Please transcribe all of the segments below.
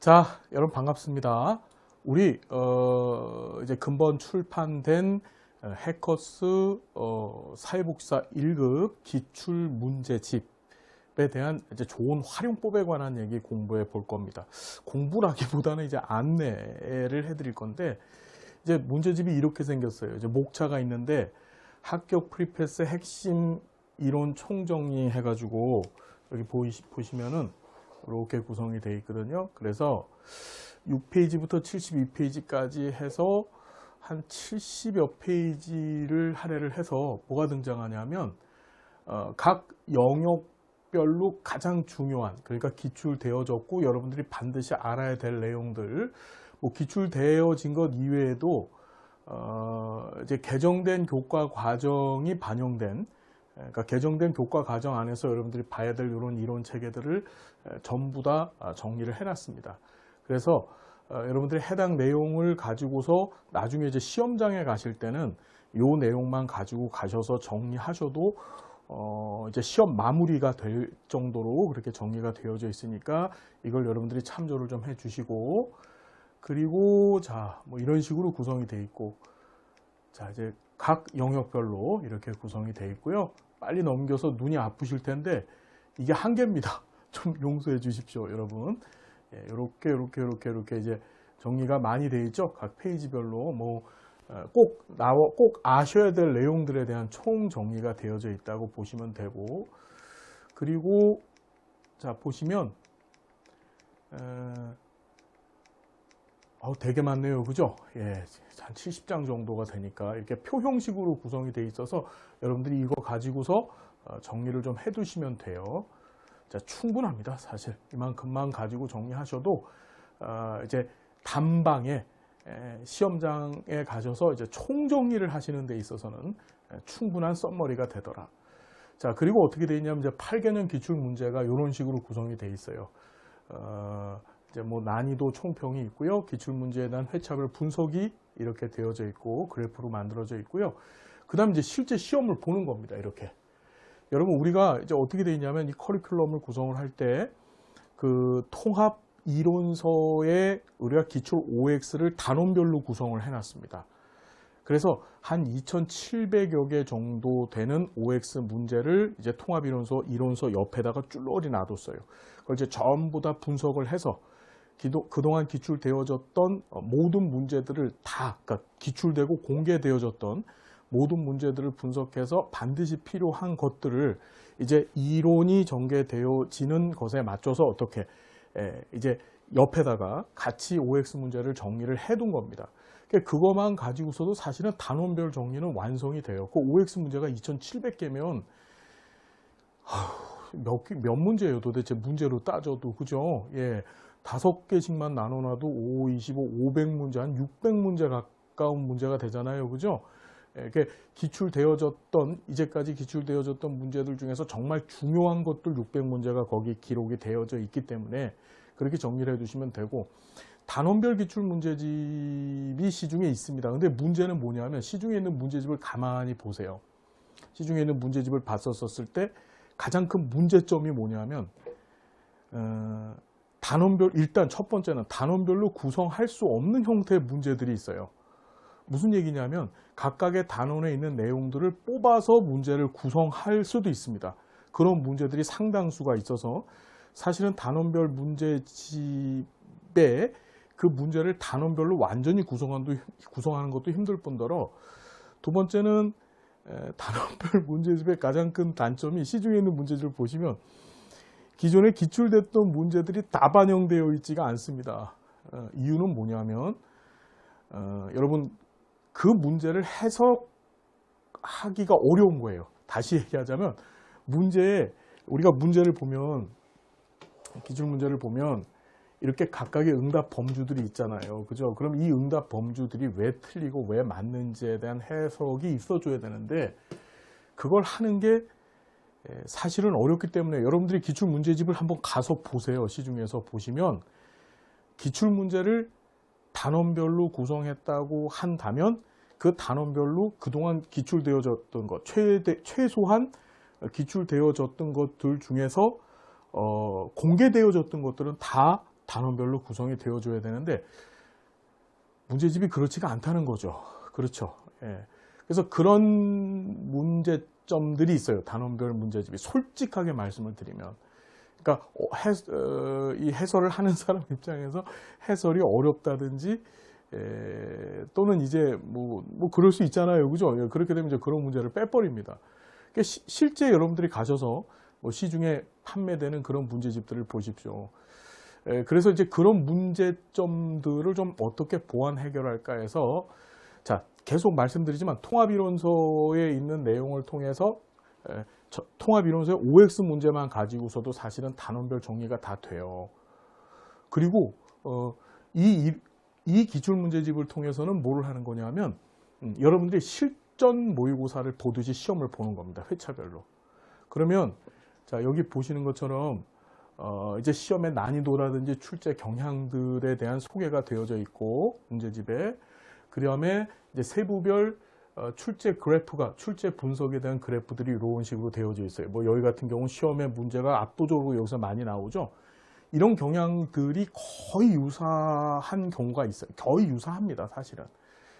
자, 여러분 반갑습니다. 우리 어, 이제 근본 출판된 어, 해커스 어, 사회복지사 1급 기출 문제집에 대한 이제 좋은 활용법에 관한 얘기 공부해 볼 겁니다. 공부라기보다는 이제 안내를 해드릴 건데 이제 문제집이 이렇게 생겼어요. 이제 목차가 있는데 합격 프리패스 핵심 이론 총정리 해가지고 여기 보이시, 보시면은 이렇게 구성이 되어 있거든요. 그래서 6페이지부터 72페이지까지 해서 한 70여 페이지를 할애를 해서 뭐가 등장하냐면 어, 각 영역별로 가장 중요한 그러니까 기출되어졌고 여러분들이 반드시 알아야 될 내용들 뭐 기출되어진 것 이외에도 어, 이제 개정된 교과 과정이 반영된 그러니까 개정된 교과 과정 안에서 여러분들이 봐야 될 이런 이론 체계들을 전부 다 아, 정리를 해놨습니다. 그래서 어, 여러분들이 해당 내용을 가지고서 나중에 이제 시험장에 가실 때는 이 내용만 가지고 가셔서 정리하셔도 어 이제 시험 마무리가 될 정도로 그렇게 정리가 되어져 있으니까 이걸 여러분들이 참조를 좀 해주시고 그리고 자 뭐 이런 식으로 구성이 돼 있고 자 이제 각 영역별로 이렇게 구성이 돼 있고요. 빨리 넘겨서 눈이 아프실 텐데 이게 한계입니다. 좀 용서해 주십시오, 여러분. 예, 이렇게 이렇게 이렇게 이렇게 이제 정리가 많이 돼 있죠. 각 페이지별로 뭐 꼭 나와 꼭 아셔야 될 내용들에 대한 총 정리가 되어져 있다고 보시면 되고 그리고 자 보시면 에, 어, 되게 많네요. 그죠? 예, 한 70장 정도가 되니까 이렇게 표 형식으로 구성이 돼 있어서 여러분들이 이거 가지고서 어, 정리를 좀 해 두시면 돼요. 자, 충분합니다. 사실 이만큼만 가지고 정리하셔도 어, 이제 단방에 에, 시험장에 가셔서 이제 총정리를 하시는 데 있어서는 에, 충분한 썸머리가 되더라. 자, 그리고 어떻게 되어 있냐면 이제 8개년 기출 문제가 이런 식으로 구성이 돼 있어요. 어, 이제 뭐 난이도 총평이 있고요. 기출 문제에 대한 회차별 분석이 이렇게 되어져 있고 그래프로 만들어져 있고요. 그 다음 이제 실제 시험을 보는 겁니다. 이렇게. 여러분 우리가 이제 어떻게 되어 있냐면 이 커리큘럼을 구성을 할 때 그 통합 이론서에 우리가 기출 OX를 단원별로 구성을 해놨습니다. 그래서 한 2,700여 개 정도 되는 OX 문제를 이제 통합 이론서 이론서 옆에다가 쭈러리 놔뒀어요. 그걸 이제 전부 다 분석을 해서 기도, 그동안 기출되어졌던 모든 문제들을 다, 그러니까 기출되고 공개되어졌던 모든 문제들을 분석해서 반드시 필요한 것들을 이제 이론이 전개되어지는 것에 맞춰서 어떻게 에, 이제 옆에다가 같이 OX 문제를 정리를 해둔 겁니다. 그러니까 그것만 가지고서도 사실은 단원별 정리는 완성이 돼요. 그 OX 문제가 2,700개면 몇, 몇 문제예요 도대체 문제로 따져도 그죠? 예. 다섯 개씩만 나눠놔도 5, 25, 500문제, 한 600문제 가까운 문제가 되잖아요. 그죠? 이렇게 기출되어졌던, 이제까지 기출되어졌던 문제들 중에서 정말 중요한 것들 600문제가 거기 기록이 되어져 있기 때문에 그렇게 정리를 해 두시면 되고, 단원별 기출 문제집이 시중에 있습니다. 근데 문제는 뭐냐면 시중에 있는 문제집을 가만히 보세요. 시중에 있는 문제집을 봤었을 때 가장 큰 문제점이 뭐냐면, 어, 단원별 일단 첫 번째는 단원별로 구성할 수 없는 형태의 문제들이 있어요. 무슨 얘기냐면 각각의 단원에 있는 내용들을 뽑아서 문제를 구성할 수도 있습니다. 그런 문제들이 상당수가 있어서 사실은 단원별 문제집에 그 문제를 단원별로 완전히 구성하는 것도 힘들 뿐더러 두 번째는 단원별 문제집의 가장 큰 단점이 시중에 있는 문제집을 보시면 기존에 기출됐던 문제들이 다 반영되어 있지가 않습니다. 어, 이유는 뭐냐면 어, 여러분 그 문제를 해석하기가 어려운 거예요. 다시 얘기하자면 문제에 우리가 문제를 보면 기출 문제를 보면 이렇게 각각의 응답 범주들이 있잖아요. 그죠? 그럼 이 응답 범주들이 왜 틀리고 왜 맞는지에 대한 해석이 있어줘야 되는데 그걸 하는 게 예, 사실은 어렵기 때문에 여러분들이 기출 문제집을 한번 가서 보세요. 시중에서 보시면 기출 문제를 단원별로 구성했다고 한다면 그 단원별로 그동안 기출되어졌던 것, 최대, 최소한 기출되어졌던 것들 중에서 어, 공개되어졌던 것들은 다 단원별로 구성이 되어줘야 되는데 문제집이 그렇지가 않다는 거죠. 그렇죠. 예. 그래서 그런 문제 점들이 있어요. 단원별 문제집이 솔직하게 말씀을 드리면. 그러니까 어, 해, 어, 이 해설을 하는 사람 입장에서 해설이 어렵다든지 에, 또는 이제 뭐, 뭐 그럴 수 있잖아요. 그죠? 예, 그렇게 되면 이제 그런 문제를 빼버립니다. 그러니까 시- 실제 여러분들이 가셔서 뭐 시중에 판매되는 그런 문제집들을 보십시오. 에, 그래서 이제 그런 문제점들을 좀 어떻게 보완 해결할까 해서 자, 계속 말씀드리지만 통합이론서에 있는 내용을 통해서 통합이론서의 OX 문제만 가지고서도 사실은 단원별 정리가 다 돼요. 그리고 어, 이, 이, 이 기출문제집을 통해서는 뭐를 하는 거냐면 음, 여러분들이 실전 모의고사를 보듯이 시험을 보는 겁니다. 회차별로. 그러면 자 여기 보시는 것처럼 어, 이제 시험의 난이도라든지 출제 경향들에 대한 소개가 되어져 있고 문제집에 그 다음에 이제 세부별 어, 출제 그래프가 출제 분석에 대한 그래프들이 이런 식으로 되어져 있어요. 뭐 여기 같은 경우는 시험의 문제가 압도적으로 여기서 많이 나오죠. 이런 경향들이 거의 유사한 경우가 있어요. 거의 유사합니다, 사실은.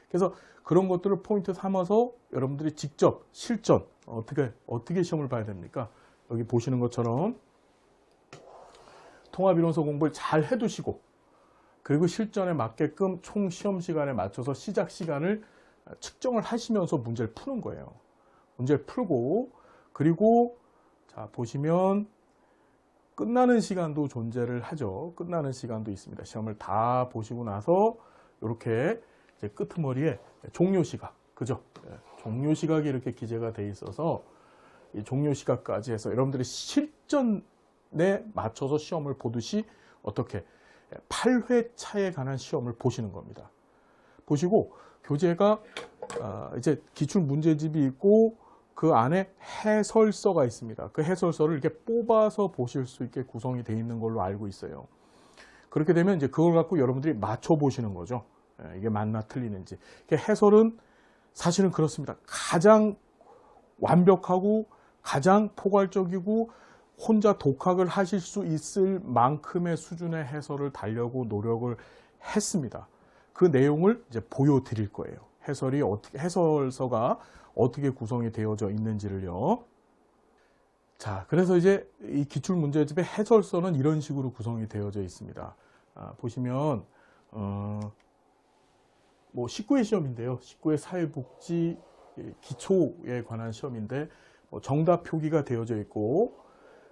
그래서 그런 것들을 포인트 삼아서 여러분들이 직접 실전 어떻게 어떻게 시험을 봐야 됩니까? 여기 보시는 것처럼 통합 이론서 공부를 잘 해두시고 그리고 실전에 맞게끔 총 시험 시간에 맞춰서 시작 시간을 측정을 하시면서 문제를 푸는 거예요. 문제를 풀고 그리고 자 보시면 끝나는 시간도 존재를 하죠. 끝나는 시간도 있습니다. 시험을 다 보시고 나서 이렇게 끄트머리에 종료 시각, 그죠? 예, 종료 시각이 이렇게 기재가 돼 있어서 이 종료 시각까지 해서 여러분들이 실전에 맞춰서 시험을 보듯이 어떻게 8회 차에 관한 시험을 보시는 겁니다. 보시고 교재가 아, 이제 기출 문제집이 있고 그 안에 해설서가 있습니다. 그 해설서를 이렇게 뽑아서 보실 수 있게 구성이 되어 있는 걸로 알고 있어요. 그렇게 되면 이제 그걸 갖고 여러분들이 맞춰 보시는 거죠. 예, 이게 맞나 틀리는지. 해설은 사실은 그렇습니다. 가장 완벽하고 가장 포괄적이고 혼자 독학을 하실 수 있을 만큼의 수준의 해설을 달려고 노력을 했습니다. 그 내용을 이제 보여드릴 거예요. 해설이 어떻게 해설서가 어떻게 구성이 되어져 있는지를요. 자, 그래서 이제 이 기출 문제집의 해설서는 이런 식으로 구성이 되어져 있습니다. 아, 보시면 어, 뭐 19회 시험인데요. 19회 사회복지 기초에 관한 시험인데 뭐 정답 표기가 되어져 있고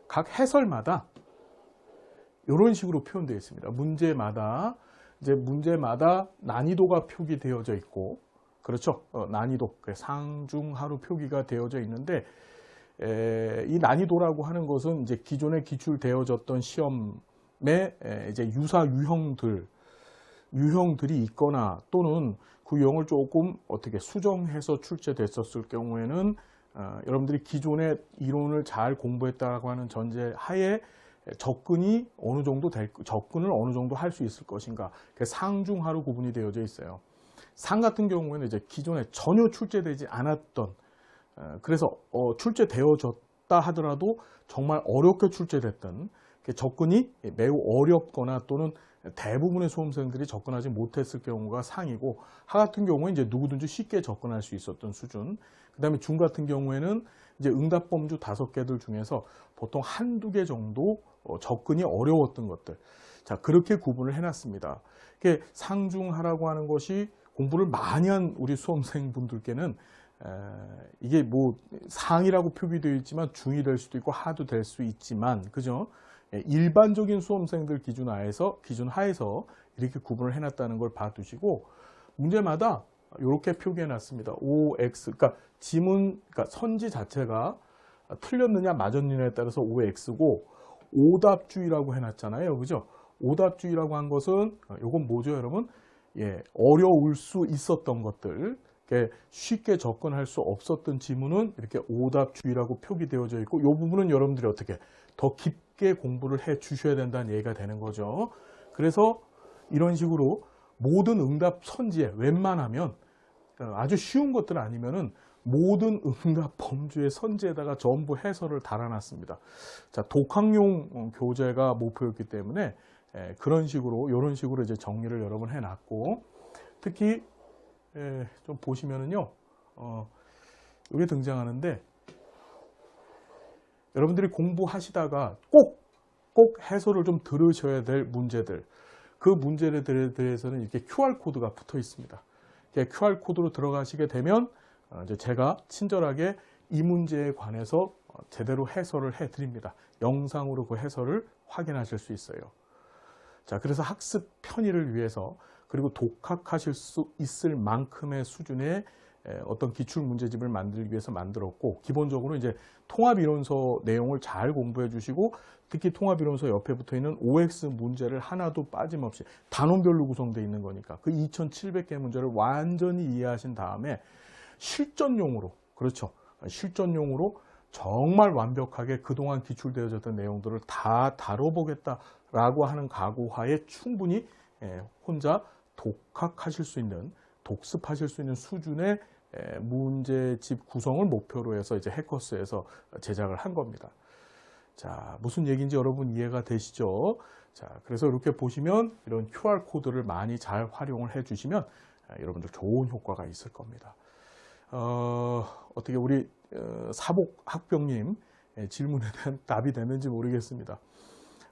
각 해설마다 이런 식으로 표현되어 있습니다. 문제마다 이제 문제마다 난이도가 표기되어져 있고 그렇죠. 어, 난이도 그 상중하로 표기가 되어져 있는데 에, 이 난이도라고 하는 것은 이제 기존에 기출되어졌던 시험의 에, 이제 유사 유형들 유형들이 있거나 또는 그 유형을 조금 어떻게 수정해서 출제됐었을 경우에는 어, 여러분들이 기존의 이론을 잘 공부했다고 하는 전제 하에 접근이 어느 정도 될 접근을 어느 정도 할 수 있을 것인가 그 상중하로 구분이 되어져 있어요. 상 같은 경우에는 이제 기존에 전혀 출제되지 않았던 어, 그래서 어, 출제되어졌다 하더라도 정말 어렵게 출제됐던 그 접근이 매우 어렵거나 또는 대부분의 수험생들이 접근하지 못했을 경우가 상이고 하 같은 경우에 이제 누구든지 쉽게 접근할 수 있었던 수준. 그다음에 중 같은 경우에는 이제 응답 범주 다섯 개들 중에서 보통 한두 개 정도 어, 접근이 어려웠던 것들. 자, 그렇게 구분을 해 놨습니다. 이게 상중하라고 하는 것이 공부를 많이 한 우리 수험생분들께는 에, 이게 뭐 상이라고 표기되어 있지만 중이 될 수도 있고 하도 될 수 있지만 그죠? 예, 일반적인 수험생들 기준 하에서 기준 하에서 이렇게 구분을 해놨다는 걸 봐두시고 문제마다 이렇게 표기해놨습니다. OX 그러니까 지문 그러니까 선지 자체가 틀렸느냐 맞았느냐에 따라서 OX고 오답주의라고 해놨잖아요, 그죠? 오답주의라고 한 것은 이건 뭐죠, 여러분? 예, 어려울 수 있었던 것들, 쉽게 접근할 수 없었던 지문은 이렇게 오답주의라고 표기되어져 있고, 이 부분은 여러분들이 어떻게 더 깊게 공부를 해 주셔야 된다는 얘기가 되는 거죠. 그래서 이런 식으로 모든 응답 선지에 웬만하면 어, 아주 쉬운 것들 아니면은 모든 응답 범주의 선지에다가 전부 해설을 달아놨습니다. 자, 독학용 어, 교재가 목표였기 때문에 예, 그런 식으로 이런 식으로 이제 정리를 여러 번 해놨고 특히 예, 좀 보시면은요 어, 이게 등장하는데 여러분들이 공부하시다가 꼭 꼭 해설을 좀 들으셔야 될 문제들 그 문제들에 대해서는 이렇게 QR 코드가 붙어 있습니다. QR 코드로 들어가시게 되면 어, 제가 친절하게 이 문제에 관해서 어, 제대로 해설을 해 드립니다. 영상으로 그 해설을 확인하실 수 있어요. 자, 그래서 학습 편의를 위해서 그리고 독학하실 수 있을 만큼의 수준의 에, 어떤 기출 문제집을 만들기 위해서 만들었고 기본적으로 이제 통합 이론서 내용을 잘 공부해 주시고 특히 통합 이론서 옆에 붙어 있는 OX 문제를 하나도 빠짐없이 단원별로 구성되어 있는 거니까 그 2,700개 문제를 완전히 이해하신 다음에 실전용으로 그렇죠. 실전용으로 정말 완벽하게 그동안 기출되어졌던 내용들을 다 다뤄보겠다라고 하는 각오하에 충분히 예, 혼자 독학하실 수 있는 독습하실 수 있는 수준의 에, 문제집 구성을 목표로 해서 이제 해커스에서 제작을 한 겁니다. 자, 무슨 얘기인지 여러분 이해가 되시죠? 자, 그래서 이렇게 보시면 이런 QR 코드를 많이 잘 활용을 해 주시면 아, 여러분들 좋은 효과가 있을 겁니다. 어, 어떻게 우리 어, 사복 학병님 예, 질문에 대한 답이 되는지 모르겠습니다.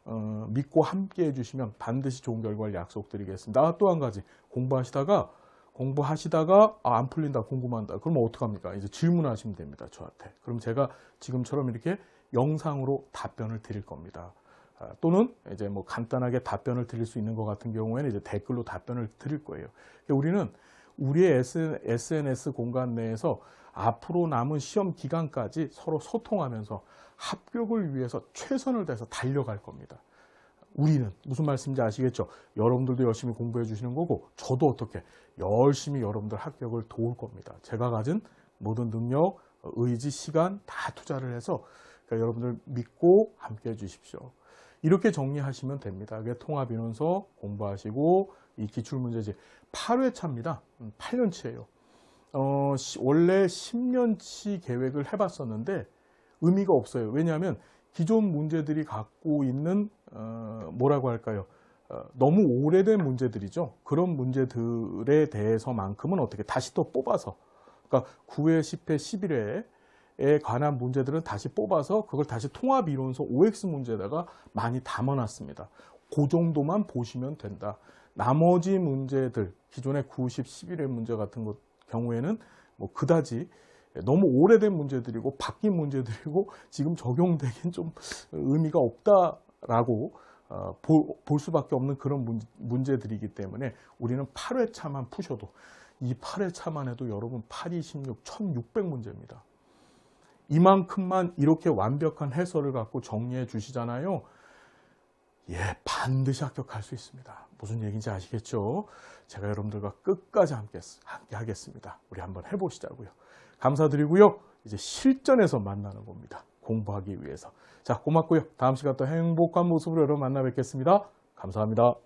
어, 믿고 함께 해주시면 반드시 좋은 결과를 약속드리겠습니다. 아, 또한 가지. 공부하시다가 공부하시다가 아, 안 풀린다 궁금한다. 그러면 어떡합니까? 이제 질문하시면 됩니다 저한테. 그럼 제가 지금처럼 이렇게 영상으로 답변을 드릴 겁니다. 아, 또는 이제 뭐 간단하게 답변을 드릴 수 있는 것 같은 경우에는 이제 댓글로 답변을 드릴 거예요. 우리는 우리의 SNS 공간 내에서 앞으로 남은 시험 기간까지 서로 소통하면서 합격을 위해서 최선을 다해서 달려갈 겁니다. 우리는 무슨 말씀인지 아시겠죠? 여러분들도 열심히 공부해 주시는 거고 저도 어떻게 열심히 여러분들 합격을 도울 겁니다. 제가 가진 모든 능력, 의지, 시간 다 투자를 해서 그러니까 여러분들 믿고 함께 해 주십시오. 이렇게 정리하시면 됩니다. 통합인원서 공부하시고 이 기출문제집 8회차입니다. 8년치예요. 어, 원래 10년치 계획을 해봤었는데 의미가 없어요. 왜냐하면 기존 문제들이 갖고 있는 어, 뭐라고 할까요? 어, 너무 오래된 문제들이죠. 그런 문제들에 대해서만큼은 어떻게 다시 또 뽑아서 그러니까 9회, 10회, 11회에 관한 문제들은 다시 뽑아서 그걸 다시 통합 이론서 OX 문제에다가 많이 담아놨습니다. 그 정도만 보시면 된다. 나머지 문제들 기존의 9, 10, 11회 문제 같은 것 경우에는 뭐 그다지 너무 오래된 문제들이고 바뀐 문제들이고 지금 적용되긴 좀 의미가 없다라고 어, 볼 수밖에 없는 그런 문제들이기 때문에 우리는 8회차만 푸셔도 이 8회차만 해도 여러분 8, 26, 1600문제입니다. 이만큼만 이렇게 완벽한 해설을 갖고 정리해 주시잖아요. 예, 반드시 합격할 수 있습니다. 무슨 얘기인지 아시겠죠? 제가 여러분들과 끝까지 함께, 함께 하겠습니다. 우리 한번 해보시자고요. 감사드리고요. 이제 실전에서 만나는 겁니다. 공부하기 위해서. 자, 고맙고요. 다음 시간 또 행복한 모습으로 여러분 만나 뵙겠습니다. 감사합니다.